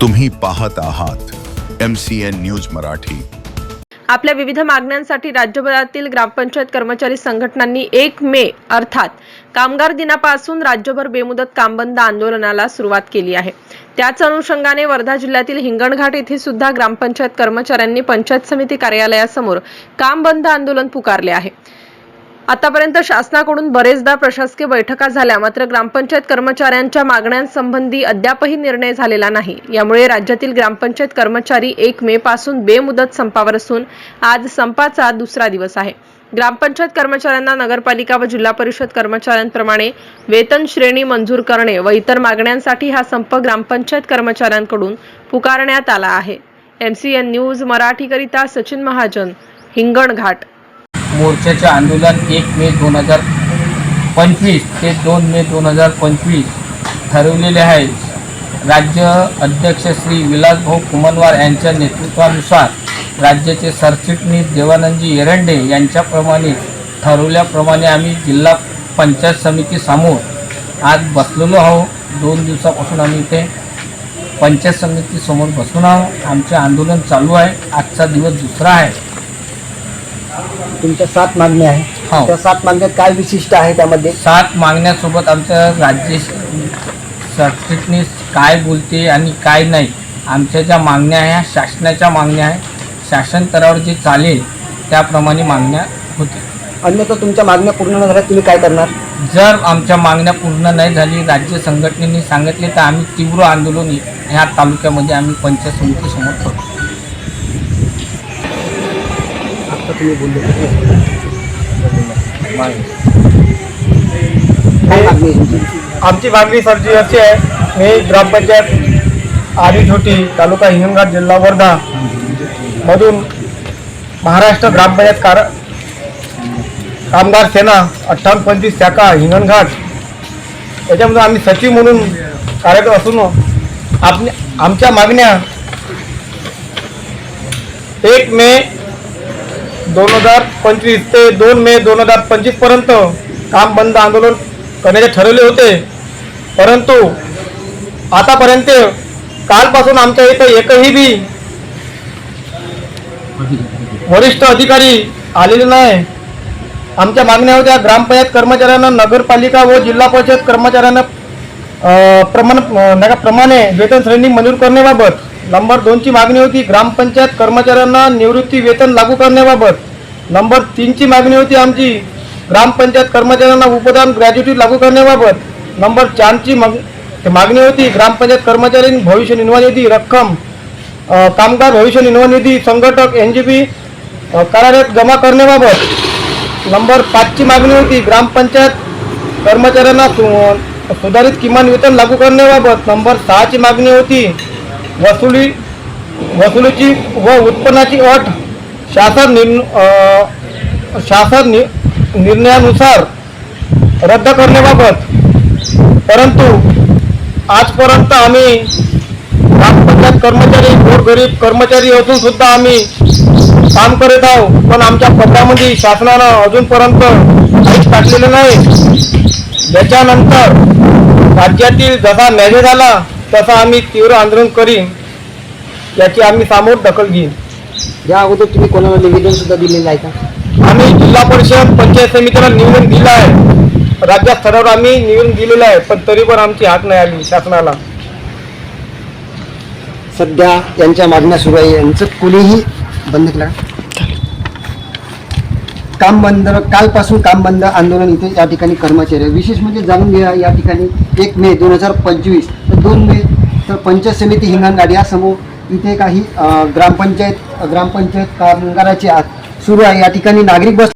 तुम्ही पाहत आहात M C N news Marathi. आपल्या विविध मागण्यांसाठी राज्यभरातील ग्रामपंचायत कर्मचारी संघटनांनी एक मे अर्थात कामगार दिनापासून राज्यभर बेमुदत कामबंद आंदोलनाला सुरुवात केली आहे. त्याच अनुषंगाने वर्धा जिल्ह्यातील हिंगणघाट येथे सुद्धा ग्रामपंचायत कर्मचाऱ्यांनी पंचायत समिती कार्यालयासमोर काम बंद आंदोलन पुकारले आहे. आतापर्यंत शासनाकडून बरेचदा प्रशासकीय बैठका झाल्या मात्र ग्रामपंचायत कर्मचाऱ्यांच्या मागण्यांसंबंधी अद्यापही निर्णय झालेला नाही. यामुळे राज्यातील ग्रामपंचायत कर्मचारी एक मे पासून बेमुदत संपावर असून आज संपाचा दुसरा दिवस आहे. ग्रामपंचायत कर्मचाऱ्यांना नगरपालिका व जिल्हा परिषद कर्मचाऱ्यांप्रमाणे वेतन श्रेणी मंजूर करणे व इतर मागण्यांसाठी हा संप ग्रामपंचायत कर्मचाऱ्यांकडून पुकारण्यात आला आहे. एम सी एन न्यूज मराठीकरिता सचिन महाजन हिंगणघाट. मोर्चाचे आंदोलन एक मे दोन हजार पंचवीस ते दोन मे दोन हजार पंचवीस ठरवलेले आहे. राज्य अध्यक्ष श्री विलासभाऊ कुमनवार यांच्या नेतृत्वानुसार राज्याचे सरचिटणीस देवानंदजी एरंडे यांच्याप्रमाणे ठरवल्याप्रमाणे आम्ही जिल्हा पंचायत समितीसमोर आज बसलेलो आहो दोन दिवसापासून आम्ही इथे पंचायत समितीसमोर बसून आहोत. आमचे आंदोलन चालू आहे. आजचा दिवस दुसरा आहे. तुमच्या सात मागण्या हो. आहेत त्या सात मागण्यात काय विशिष्ट आहे त्यामध्ये? सात मागण्यासोबत आमच्या राज्य सरचिटणीस काय बोलते आणि काय नाही आमच्या ज्या मागण्या आहे ह्या शासनाच्या मागण्या आहे शासन स्तरावर जे चालेल त्याप्रमाणे मागण्या होते अन्यथा तुमच्या मागण्या पूर्ण न झाल्या तुम्ही काय करणार? जर आमच्या मागण्या पूर्ण नाही झाली राज्य संघटनेने सांगितले तर आम्ही तीव्र आंदोलन ह्या तालुक्यामध्ये आम्ही पंचायत समितीसमोर करू तुम्ही बोलले. आमची मागणी सर जी अशी आहे मी ग्रामपंचायत आदी तालुका हिंगणघाट जिल्हा वर्धा मधून महाराष्ट्र ग्रामपंचायत कार कामगार सेना अठ्ठावन्न पंचवीस शाखा हिंगणघाट. याच्यामध्ये आम्ही सचिव म्हणून कार्यरत असून आप आमच्या मागण्या एक मे दोन हजार पंचवीस ते दोन मे दोन हजार पंचवीसपर्यंत काम बंद आंदोलन करण्याचे ठरवले होते. परंतु आतापर्यंत कालपासून आमच्या इथं एकही बी वरिष्ठ अधिकारी आलेले नाही. आमच्या मागण्या होत्या ग्रामपंचायत कर्मचाऱ्यांना नगरपालिका व जिल्हा परिषद कर्मचाऱ्यांना प्रमाण नाही प्रमाणे वेतन श्रेणी मंजूर करण्याबाबत. नंबर दोनची मागणी होती ग्रामपंचायत कर्मचाऱ्यांना निवृत्ती वेतन लागू करण्याबाबत. नंबर तीनची मागणी होती आमची ग्रामपंचायत कर्मचाऱ्यांना उपदान ग्रॅज्युटी लागू करण्याबाबत. नंबर चारची मग मागणी होती ग्रामपंचायत कर्मचारी भविष्य निर्वाह निधी रक्कम कामगार भविष्य निर्वाह निधी संघटक एन जी पी कार्यालयात जमा करण्याबाबत. नंबर पाचची मागणी होती ग्रामपंचायत कर्मचाऱ्यांना सु- सुधारित किमान वेतन लागू करण्याबाबत. नंबर सहाची मागणी होती वसुली वसुलीची व उत्पन्नाची अट शासन निर् शासन नि निर्णयानुसार रद्द करण्याबाबत. परंतु आजपर्यंत आम्ही ग्रामपंचायत कर्मचारी गोरगरीब कर्मचारी असून सुद्धा आम्ही काम करत आहोत पण आमच्या पत्रामध्ये शासनानं अजूनपर्यंत काहीच टाकलेलं नाही. त्याच्यानंतर राज्यातील जसा न्याय झाला तसा आम्ही तीव्र आंदोलन करीन याची आम्ही सामोर दखल घेईन. या अगोदर तुम्ही कोणाला निवेदन सुद्धा दिलेलं आहे का? आम्ही जिल्हा परिषद पंचायत समितीला निवेदन दिलं आहे. राज्य स्तरावर आम्ही निवेदन दिलेलं आहे पण तरी पण आमची हात नाही आली शासनाला. सध्या यांच्या मागण्या सुरू आहे. यांचं कुणीही बंद केलं? काम बंद कालपासून काम बंद आंदोलन इथे या ठिकाणी कर्मचारी विशेष म्हणजे जाणून घ्या या ठिकाणी एक मे दोन हजार पंचवीस तर दोन मे तर पंचायत समिती हिंगणघाट यासमोर इथे काही ग्रामपंचायत ग्रामपंचायत कामगाराची आज सुरू आहे. या ठिकाणी नागरिक बस